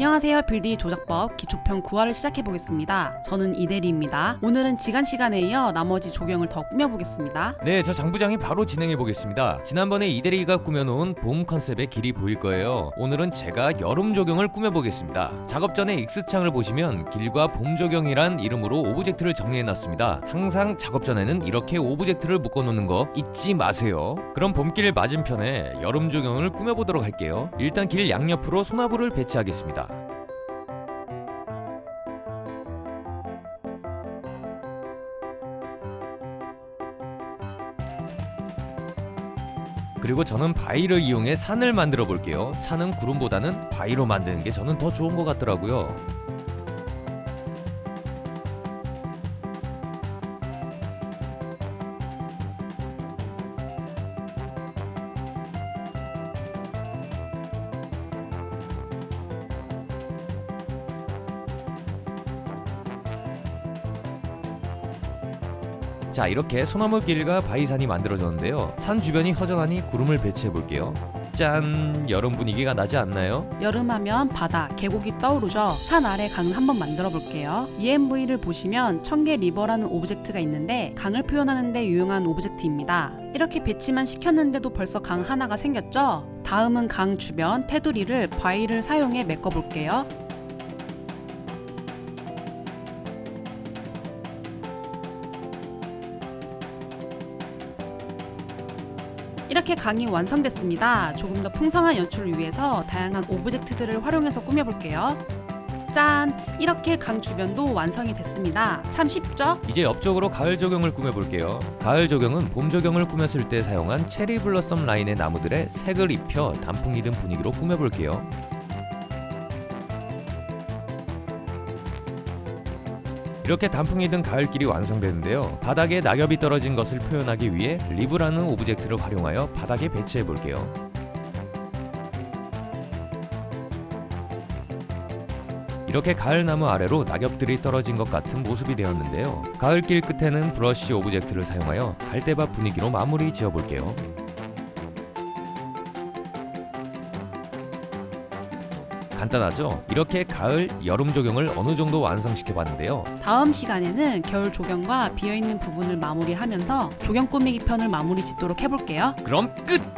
안녕하세요. 빌디 조작법 기초편 9화를 시작해 보겠습니다. 저는 이대리입니다. 오늘은 지간 시간에 이어 나머지 조경을 더 꾸며보겠습니다. 네, 저 장부장이 바로 진행해 보겠습니다. 지난번에 이대리가 꾸며놓은 봄 컨셉의 길이 보일 거예요. 오늘은 제가 여름 조경을 꾸며보겠습니다. 작업 전에 X창을 보시면 길과 봄 조경이란 이름으로 오브젝트를 정리해놨습니다. 항상 작업 전에는 이렇게 오브젝트를 묶어놓는 거 잊지 마세요. 그럼 봄길 맞은편에 여름 조경을 꾸며보도록 할게요. 일단 길 양옆으로 소나무를 배치하겠습니다. 그리고 저는 바위를 이용해 산을 만들어 볼게요. 산은 구름보다는 바위로 만드는 게 저는 더 좋은 것 같더라고요. 자 이렇게 소나무 길과 바위산이 만들어졌는데요 산 주변이 허전하니 구름을 배치해 볼게요 짠 여름 분위기가 나지 않나요? 여름하면 바다, 계곡이 떠오르죠. 산 아래 강을 한번 만들어 볼게요. EMV를 보시면 청계 리버라는 오브젝트가 있는데 강을 표현하는 데 유용한 오브젝트입니다. 이렇게 배치만 시켰는데도 벌써 강 하나가 생겼죠? 다음은 강 주변 테두리를 바위를 사용해 메꿔 볼게요. 이렇게 강이 완성됐습니다. 조금 더 풍성한 연출을 위해서 다양한 오브젝트들을 활용해서 꾸며볼게요. 짠! 이렇게 강 주변도 완성이 됐습니다. 참 쉽죠? 이제 옆쪽으로 가을 조경을 꾸며볼게요 가을 조경은 봄 조경을 꾸몄을 때 사용한 체리 블러썸 라인의 나무들에 색을 입혀 단풍이 든 분위기로 꾸며볼게요 이렇게 단풍이 든 가을길이 완성되는데요. 바닥에 낙엽이 떨어진 것을 표현하기 위해 리브라는 오브젝트를 활용하여 바닥에 배치해 볼게요. 이렇게 가을나무 아래로 낙엽들이 떨어진 것 같은 모습이 되었는데요. 가을길 끝에는 브러쉬 오브젝트를 사용하여 갈대밭 분위기로 마무리 지어 볼게요. 간단하죠? 이렇게 가을, 여름 조경을 어느 정도 완성시켜 봤는데요. 다음 시간에는 겨울 조경과 비어있는 부분을 마무리하면서 조경 꾸미기 편을 마무리 짓도록 해볼게요. 그럼 끝!